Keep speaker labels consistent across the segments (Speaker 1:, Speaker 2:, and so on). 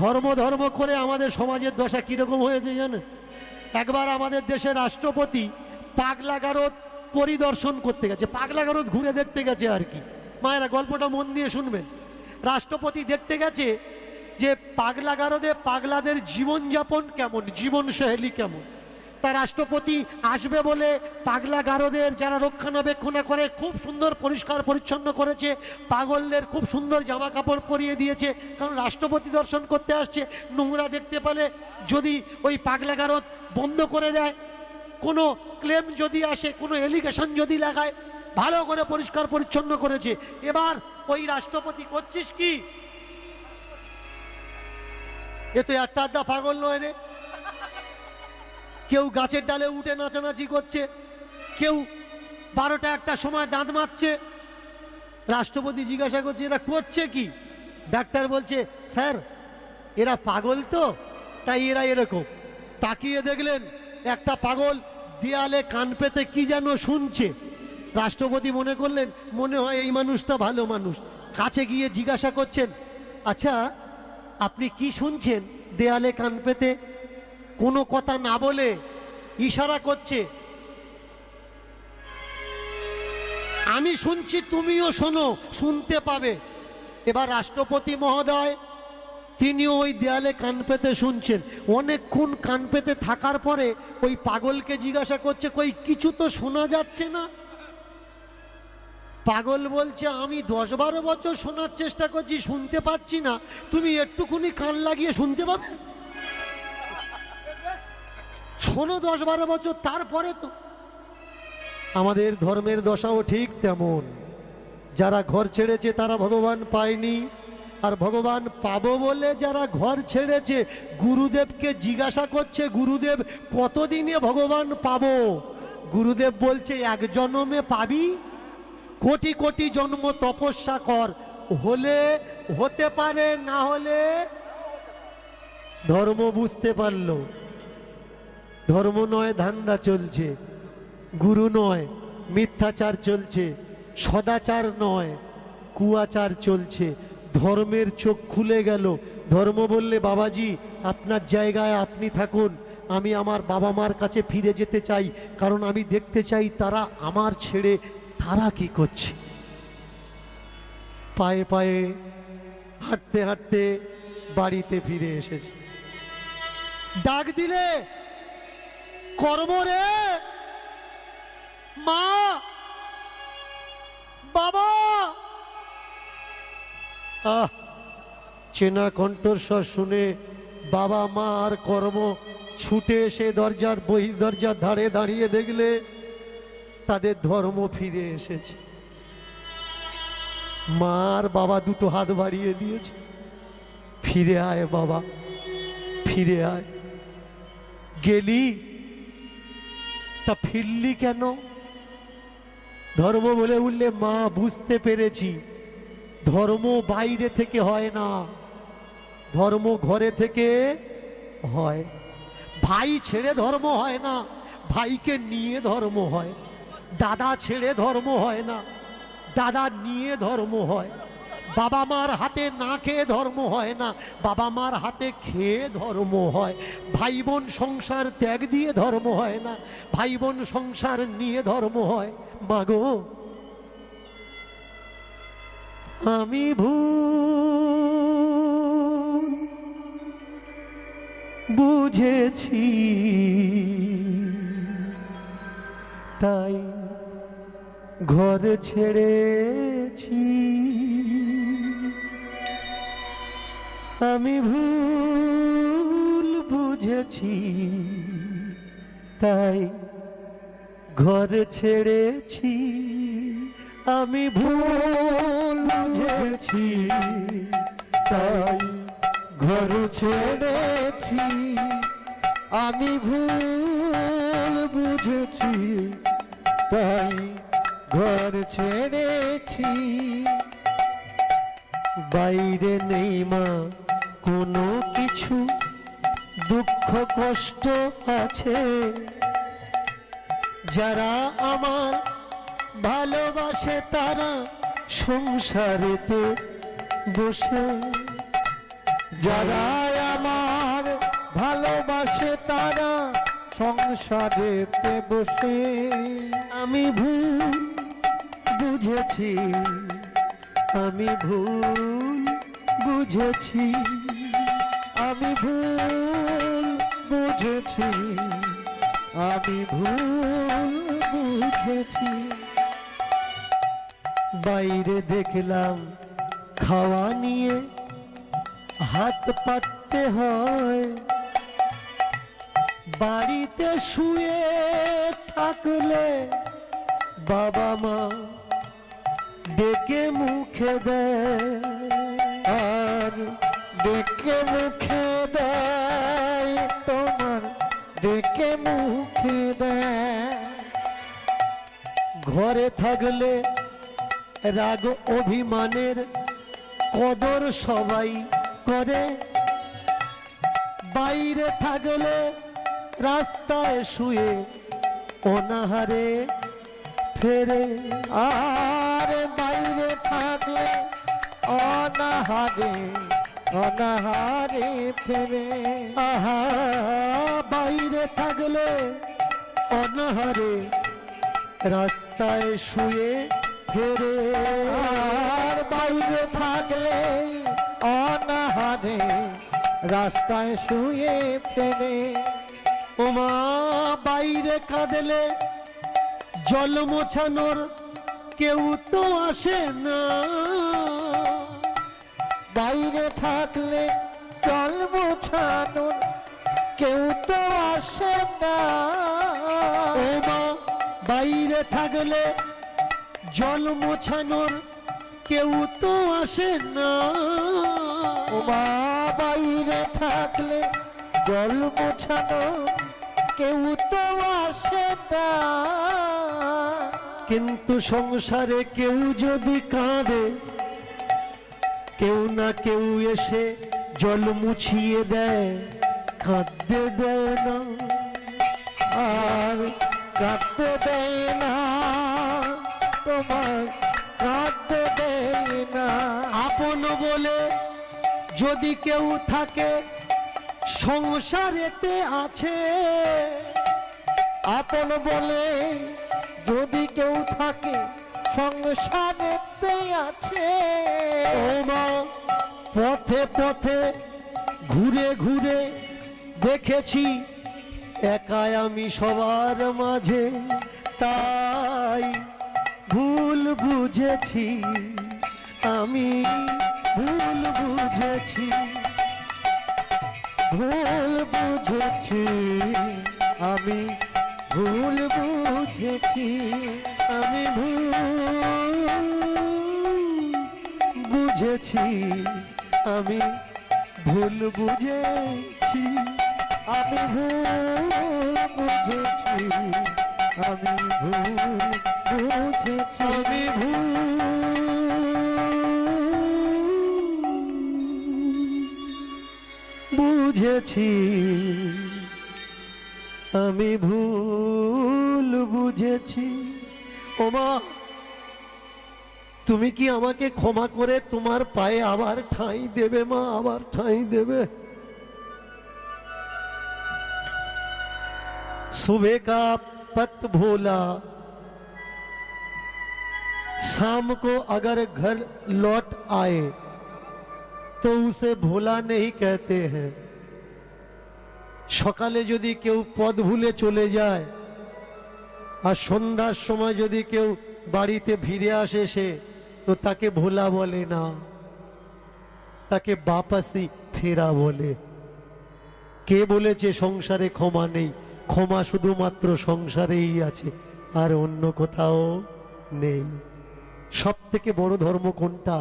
Speaker 1: ধর্ম ধর্ম করে আমাদের সমাজের দশা কীরকম হয়েছে জানেন? একবার আমাদের দেশের রাষ্ট্রপতি পাগলা গারদ পরিদর্শন করতে গেছে পাগলা গারদ ঘুরে দেখতে গেছে আর কি। মায়েরা, গল্পটা মন দিয়ে শুনবেন। রাষ্ট্রপতি দেখতে গেছে যে পাগলা গারদে পাগলাদের জীবনযাপন কেমন, জীবনশৈলী কেমন। তা রাষ্ট্রপতি আসবে বলে পাগলা গারদের যারা রক্ষণাবেক্ষণা করে, খুব সুন্দর পরিষ্কার পরিচ্ছন্ন করেছে। পাগলদের খুব সুন্দর জামা কাপড় পরিয়ে দিয়েছে। কারণ রাষ্ট্রপতি দর্শন করতে আসছে, নোংরা দেখতে পেলে যদি ওই পাগলা গারদ বন্ধ করে দেয়, কোনো ক্লেম যদি আসে, কোনো এলিগেশন যদি লাগায়, ভালো করে পরিষ্কার পরিচ্ছন্ন করেছে। এবার ওই রাষ্ট্রপতি করছিস কি? এ তো একটা আড্ডা পাগল নয় রে। কেউ গাছের ডালে উঠে নাচানাচি করছে, কেউ বারোটা একটা সময় দাঁত মারছে। রাষ্ট্রপতি জিজ্ঞাসা করছে, এরা করছে কি? ডাক্তার বলছে, স্যার, এরা পাগল তো, তাই এরা এরকম। তাকিয়ে দেখলেন, একটা পাগল দেয়ালে কান পেতে কি যেন শুনছে। রাষ্ট্রপতি মনে করলেন, মনে হয় এই মানুষটা ভালো মানুষ। কাছে গিয়ে জিজ্ঞাসা করছেন আচ্ছা আপনি কি শুনছেন দেয়ালে কান পেতে? কোনো কথা না বলে ইশারা করছে, আমি শুনছি, তুমিও শোনো, শুনতে পাবে। এবার রাষ্ট্রপতি মহোদয় তিনিও ওই দেয়ালে কান পেতে শুনছেন। অনেকক্ষণ কান পেতে থাকার পরে ওই পাগলকে জিজ্ঞাসা করছে, কই, কিছু তো শোনা যাচ্ছে না? পাগল বলছে, আমি দশ বারো বছর শোনার চেষ্টা করছি, শুনতে পাচ্ছি না। তুমি একটুকুনি কান লাগিয়ে শুনতে পাবে? শোনো দশ বারো বছর তারপরে তো আমাদের ধর্মের দশাও ঠিক তেমন। যারা ঘর ছেড়েছে তারা ভগবান পায়নি। আর ভগবান পাবো বলে যারা ঘর ছেড়েছে, গুরুদেবকে জিজ্ঞাসা করছে, গুরুদেব, কতদিনে ভগবান পাবো? গুরুদেব বলছে, এক জন্মে পাবি? কোটি কোটি জন্ম তপস্যা কর। হলে হতে পারে, না হলে ধর্ম বুঝতে পারল। ধর্ম নয়, ধান্দা চলছে। গুরু নয়, মিথ্যাচার চলছে। সদাচার নয়, কুয়াচার চলছে। ধর্মের চোখ খুলে গেল। ধর্ম বললে, বাবাজি, আপনার জায়গায় আপনি থাকুন। আমি আমার বাবা মার কাছে ফিরে যেতে চাই। কারণ আমি দেখতে চাই তারা আমার ছেড়ে তারা কি করছে? পায়ে পায়ে হাঁটতে হাঁটতে বাড়িতে ফিরে এসেছে। ডাক দিলে কর্ম রে। মা, বাবা। আহ, চেনা কণ্ঠস্বর শুনে বাবা, মা আর কর্ম ছুটে এসে দরজার বহির দরজার ধারে দাঁড়িয়ে দেখলে তাদের ধর্ম ফিরে এসেছে। মা আর বাবা দুটো হাত বাড়িয়ে দিয়েছে। ফিরে আয় বাবা, ফিরে আয়। গেলি তা ফিরলি কেন? ধর্ম বলে উঠলে, মা, বুঝতে পেরেছি। ধর্ম বাইরে থেকে হয় না। ধর্ম ঘরে থেকে হয়। ভাই ছেড়ে ধর্ম হয় না, ভাইকে নিয়ে ধর্ম হয়। দাদা ছেড়ে ধর্ম হয় না, দাদা নিয়ে ধর্ম হয়। বাবা মার হাতে না খেয়ে ধর্ম হয় না, বাবা মার হাতে খেয়ে ধর্ম হয়। ভাই বোন সংসার ত্যাগ দিয়ে ধর্ম হয় না ভাই বোন সংসার নিয়ে ধর্ম হয়। মাগো আমি ভুল বুঝেছি, তাই ঘর ছেড়েছি। আমি ভুল বুঝেছি, তাই ঘর ছেড়েছি। আমি ভুল বুঝেছি, তাই ঘর ছেড়েছি। আমি ভুল বুঝেছি, তাই ঘর ছেড়েছি। বাইরে নেই মা কোনো কিছু দুঃখ, কষ্ট আছে? যারা আমার ভালোবাসে তারা সংসারেতে বসে। যারা
Speaker 2: আমার ভালোবাসে তারা সংসারেতে বসে।
Speaker 1: আমি ভুল বুঝেছি, আমি ভুল বুঝেছি।
Speaker 2: আমি ভুল বুঝেছি, আমি ভুল বুঝেছি।
Speaker 1: বাইরে দেখলাম খাওয়া নিয়ে হাত পাততে হয়। বাড়িতে শুয়ে থাকলে বাবা মা ডেকে মুখে দেয়।
Speaker 2: আর ডেকে মুখে দেয়, তোমার ডেকে মুখে দেয়।
Speaker 1: ঘরে থাকলে রাগ অভিমানের কদর সবাই করে। বাইরে থাকলে রাস্তায় শুয়ে অনাহারে ফেরে।
Speaker 2: আর বাইরে থাকলে অনাহারে অনাহারে ফেরে
Speaker 1: আহা, বাইরে থাকলে অনাহারে রাস্তায় শুয়ে ফেরে।
Speaker 2: আর বাইরে থাকলে অনাহারে রাস্তায় শুয়ে ফেরে।
Speaker 1: ওমা বাইরে কাঁদলে জল মোছানোর কেউ তো আসে না।
Speaker 2: বাইরে থাকলে জল মোছানোর কেউ তো আসে না।
Speaker 1: ওমা বাইরে থাকলে জল মোছানোর কেউ তো আসে না।
Speaker 2: ওমা বাইরে থাকলে জল মোছানো কেউ তো আসে না।
Speaker 1: কিন্তু সংসারে কেউ যদি কাঁদে কেউ না কেউ এসে জল মুছিয়ে দেয়, কাঁদতে দেয় না,
Speaker 2: আর কাঁদতে দেয় না, তোমার কাঁদতে দেয় না।
Speaker 1: আপন বলে যদি কেউ থাকে, সংসারেতে আছে।
Speaker 2: আপন বলে যদি কেউ থাকে সংসারেতে আছে।
Speaker 1: ও মা, পথে পথে ঘুরে ঘুরে দেখেছি, একাই আমি সবার মাঝে, তাই ভুল বুঝেছি, আমি ভুল বুঝেছি।
Speaker 2: ভুল বুঝেছি, আমি ভুল বুঝেছি,
Speaker 1: আমি ভুল বুঝেছি, আমি ভুল বুঝেছি,
Speaker 2: আমি ভুল বুঝেছি, আমি ভুল বুঝেছি,
Speaker 1: আমি ভুল বুঝেছি, আমি ভুল বুঝেছি ওমা তুমি কি আমাকে ক্ষমা করে তোমার পায়ে আবার ঠাঁই দেবে মা আবার ঠাঁই দেবে सुबह का पत भोला शाम को अगर घर लौट आए তো উসে ভোলা নেই कहते हैं সকালে যদি কেউ পদ ভুলে চলে যায় আর সন্ধ্যার সময় যদি কেউ বাড়িতে ফিরে আসে সে তো তাকে ভোলা বলে না। তাকে বাপাসি ফেরা বলে। কে বলেছে সংসারে ক্ষমা নেই? ক্ষমা শুধুমাত্র সংসারেই আছে, আর অন্য কোথাও নেই। সব থেকে বড় ধর্ম কোনটা?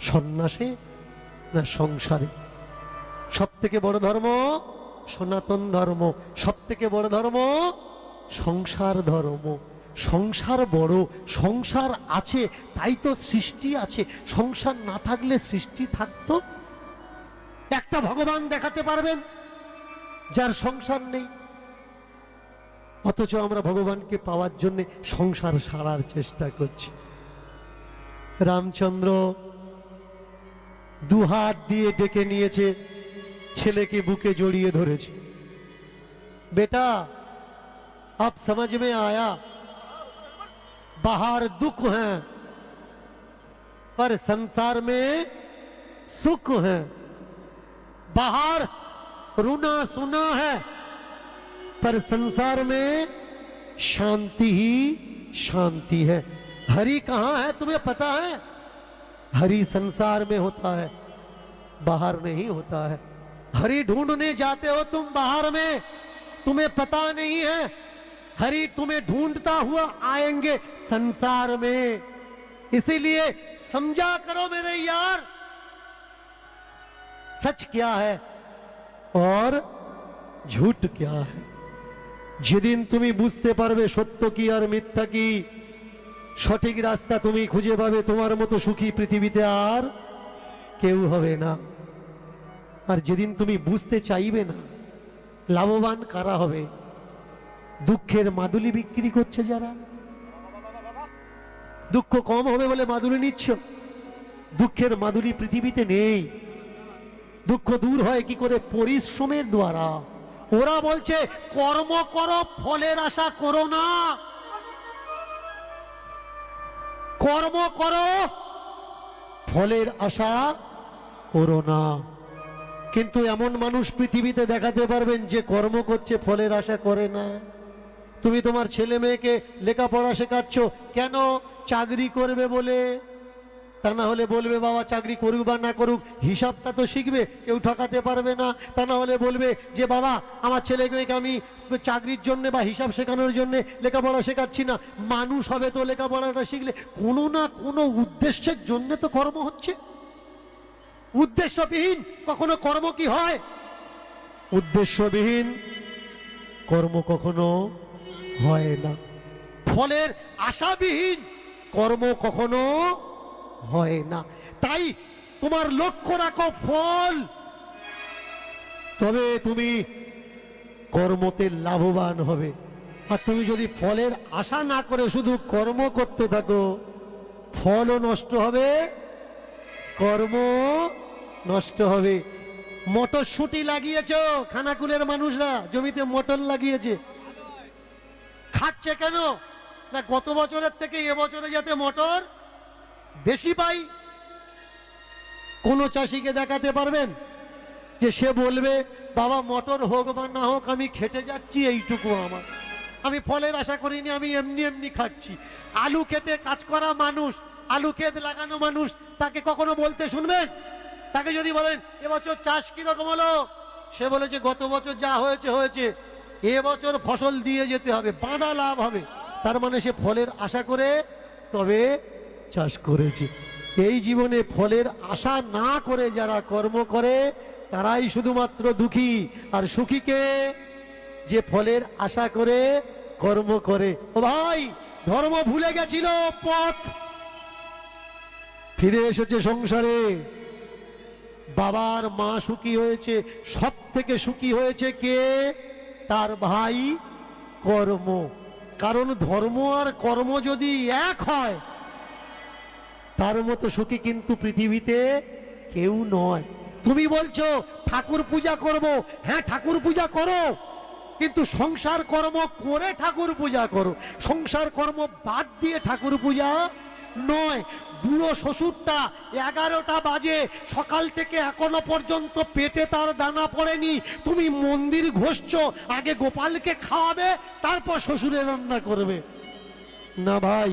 Speaker 1: সন্ন্যাসে না সংসারে? সব থেকে বড় ধর্ম সনাতন ধর্ম। সব থেকে বড় ধর্ম সংসার ধর্ম। সংসার বড়, সংসার আছে, তাই তো সৃষ্টি আছে। সংসার না থাকলে সৃষ্টি থাকতো? একটা ভগবান দেখাতে পারবেন, যার সংসার নেই। অথচ আমরা ভগবানকে পাওয়ার জন্য সংসার সারার চেষ্টা করছি। রামচন্দ্র দুহাত দিয়ে ডেকে নিয়েছে, ছেলেকে বুকে জড়িয়ে ধরেছে। বেটা, আপ সমাজ মে আয়া बाहर दुख है, पर संसार में सुख है। बाहर रूना सुना है, पर संसार में शांति ही शांति है। हरि कहाँ है तुम्हें पता है? हरि संसार में होता है, बाहर नहीं होता है। हरि ढूँढने जाते हो तुम बाहर में, तुम्हें पता नहीं है हरि तुम्हें ढूंढता हुआ आएंगे संसार में इसीलिए समझा करो मेरे यार सच क्या है और झूठ क्या है যেদিন তুমি বুঝতে পারবে সত্য কি আর মিথ্যা কি সঠিক রাস্তা তুমি খুঁজে পাবে তোমার মতো সুখী পৃথিবীতে আর কেউ হবে না আর যেদিন তুমি বুঝতে চাইবে না লাভবান কারা হবে দুঃখের মাদুলি বিক্রি করছে যারা। দুঃখ কম হবে বলে মাদুলি নিচ্ছ। দুঃখের মাদুলি পৃথিবীতে নেই। দুঃখ দূর হয় কি করে? পরিশ্রমের দ্বারা। ওরা বলছে, কর্ম করো, ফলের আশা করো না। কর্ম করো, ফলের আশা করো না। কিন্তু এমন মানুষ পৃথিবীতে দেখাতে পারবেন যে কর্ম করছে, ফলের আশা করে না। তুমি তোমার ছেলে মেয়েকে লেখাপড়া শেখাচ্ছ, কেন চাকরি করবে বলে? তা না হলে বলবে, বাবা, চাকরি করুক বা না করুক, হিসাবটা তো শিখবে, কেউ ঠকাতে পারবে না। তা না হলে বলবে যে, বাবা, আমার ছেলে মেয়েকে আমি চাকরির জন্য বা হিসাব শেখানোর জন্য লেখাপড়া শেখাচ্ছি না। মানুষ হবে তো লেখাপড়াটা শিখলে, কোনো না কোনো উদ্দেশ্যের জন্য তো কর্ম হচ্ছে। উদ্দেশ্যবিহীন কখনো কর্ম কি হয়? উদ্দেশ্যবিহীন কর্ম কখনো হয় না। ফলের আশাবিহীন কর্ম কখনো হয় না। তাই তোমার লক্ষ্য রাখো ফল। তবে তুমি কর্মতে লাভবান হবে। আর তুমি যদি ফলের আশা না করে শুধু কর্ম করতে থাকো, ফলও নষ্ট হবে কর্ম নষ্ট হবে। মটরশুঁটি লাগিয়েছ, খানাকুলের মানুষরা, জমিতে মটর লাগিয়েছে। খাচ্ছে কেন? না, গত বছরের থেকে এবছরে যাতে মটর বেশি পাই, কোনো চাষিকে দেখাতে পারবেন? যে সে বলবে, বাবা, মটর হোক বা না হোক, আমি খেটে যাচ্ছি, এইটুকু আমার। আমি ফলের আশা করিনি, আমি এমনি এমনি খাচ্ছি। আলু খেতে কাজ করা মানুষ, আলু ক্ষেত লাগানো মানুষ, তাকে কখনো বলতে শুনবেন? তাকে যদি বলেন এবছর চাষ কীরকম হলো? সে বলেছে, গত বছর যা হয়েছে হয়েছে। এবছর ফসল দিয়ে যেতে হবে, বাঁধা লাভ হবে। তার মানে সে ফলের আশা করে তবে চাষ করেছে। এই জীবনে ফলের আশা না করে যারা কর্ম করে, তারাই শুধুমাত্র দুঃখী। আর সুখীকে যে ফলের আশা করে, কর্ম করে। ও ভাই, ধর্ম ভুলে গেছিল, পথ। ফিরে এসেছে সংসারে। বাবার মা সুখী হয়েছে সব থেকে সুখী হয়েছে কে? তার ভাই কর্ম। কারণ ধর্ম আর কর্ম যদি এক হয়, তার মতো সুখী কিন্তু পৃথিবীতে কেউ নয়। তুমি বলছো, ঠাকুর পূজা করব। হ্যাঁ ঠাকুর পূজা করো। কিন্তু সংসার কর্ম করে ঠাকুর পূজা করো। সংসার কর্ম বাদ দিয়ে ঠাকুর পূজা নয়, বুড়ো শ্বশুরটা এগারোটা বাজে, সকাল থেকে এখনও পর্যন্ত পেটে তার দানা পড়েনি। তুমি মন্দির ঘষছো, আগে গোপালকে খাওয়াবে, তারপর শ্বশুরে রান্না করবে। না ভাই,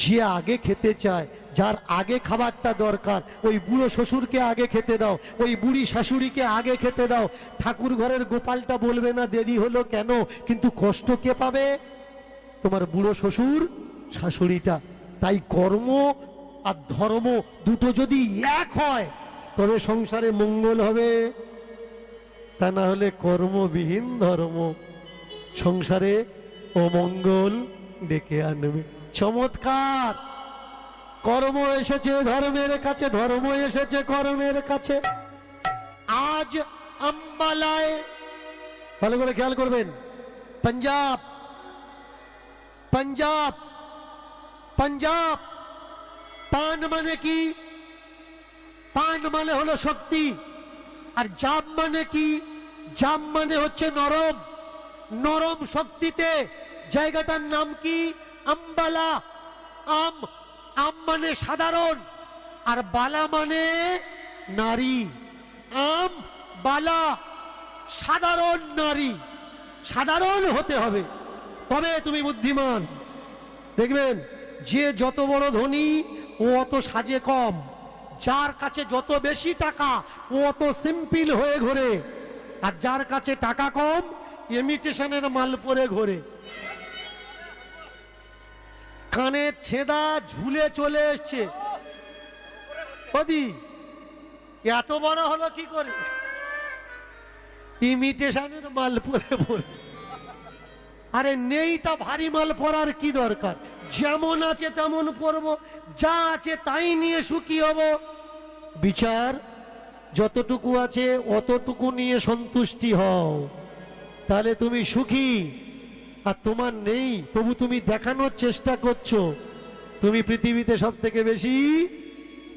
Speaker 1: যে আগে খেতে চায়, যার আগে খাবারটা দরকার, ওই বুড়ো শ্বশুরকে আগে খেতে দাও, ওই বুড়ি শাশুড়িকে আগে খেতে দাও। ঠাকুর ঘরের গোপালটা বলবে না, দেরি হলো কেন, কিন্তু কষ্ট কে পাবে? তোমার বুড়ো শ্বশুর শাশুড়িটা। তাই কর্ম আর ধর্ম দুটো যদি এক হয়, তবে সংসারে মঙ্গল হবে। তা না হলে কর্মবিহীন ধর্ম সংসারে অমঙ্গল ডেকে আনবে। চমৎকার! কর্ম এসেছে ধর্মের কাছে, ধর্ম এসেছে কর্মের কাছে। আজ আম্বালায়, ভালো করে খেয়াল করবেন, পাঞ্জাব পাঞ্জাব। পাঞ্জাব। পান মানে কি? পান মানে হলো শক্তি। আর জাব মানে কি? জাম মানে হচ্ছে নরম। নরম শক্তিতে। জায়গাটার নাম কি? আম্বালা। আম আম মানে সাধারণ। আর বালা মানে নারী। আম, বালা, সাধারণ নারী। সাধারণ হতে হবে। তবে তুমি বুদ্ধিমান। দেখবেন যে যত বড় ধনী, ও অত সাজে কম। যার কাছে যত বেশি টাকা, ও অত সিম্পল হয়ে ঘোরে। আর যার কাছে টাকা কম, ইমিটেশনের মাল পরে ঘোরে। কানে ছেদা ঝুলে চলে এসছে। এত বড় হলো কি করে? ইমিটেশনের মাল পরে পরে আরে নেই তা ভারী মাল পরার কি দরকার? যেমন আছে তেমন পরব যা আছে তাই নিয়ে সুখী হব। বিচার যতটুকু আছে অতটুকু নিয়ে সন্তুষ্টি হও। তাহলে তুমি সুখী, আর তোমার নেই, তবু তুমি দেখানোর চেষ্টা করছ। তুমি পৃথিবীতে সব থেকে বেশি